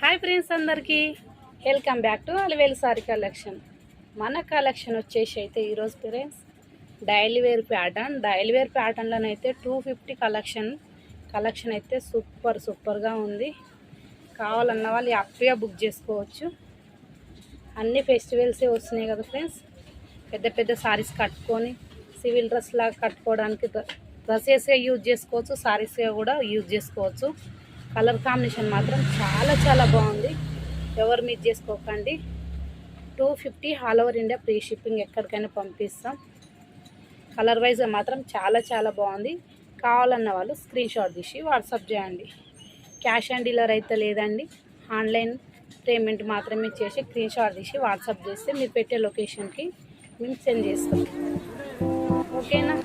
Hi friends అందరికీ. Welcome back to Alavelu sari collection. మన collection వచ్చేసి అయితే ఈరోజు friends daily wear pattern. Daily wear ప్యాటర్న్లోనైతే two fifty collection. Collection అయితే super సూపర్గా ఉంది. కావాలన్న వాళ్ళు హ్యాపీగా బుక్ చేసుకోవచ్చు. అన్ని ఫెస్టివల్సే వస్తున్నాయి కదా ఫ్రెండ్స్. పెద్ద పెద్ద సారీస్ కట్టుకొని సివిల్ డ్రెస్ లాగా కట్టుకోవడానికి డ్రెస్సెస్గా యూజ్ చేసుకోవచ్చు సారీస్గా కూడా యూజ్ చేసుకోవచ్చు. కలర్ కాంబినేషన్ మాత్రం చాలా చాలా బాగుంది. ఎవరు మిస్ చేసుకోకండి. Two fifty all over India free shipping ఎక్కడికైనా పంపిస్తాం. కలర్ వైజ్గా మాత్రం చాలా చాలా బాగుంది. కావాలన్న వాళ్ళు స్క్రీన్ షాట్ తీసి వాట్సాప్ చేయండి. క్యాష్ ఆన్ డీలర్ అయితే లేదండి. ఆన్లైన్ పేమెంట్ మాత్రమే చేసి స్క్రీన్ షాట్ తీసి వాట్సాప్ చేస్తే మీరు పెట్టే లొకేషన్కి మేము సెండ్ చేస్తాం. ఓకేనా?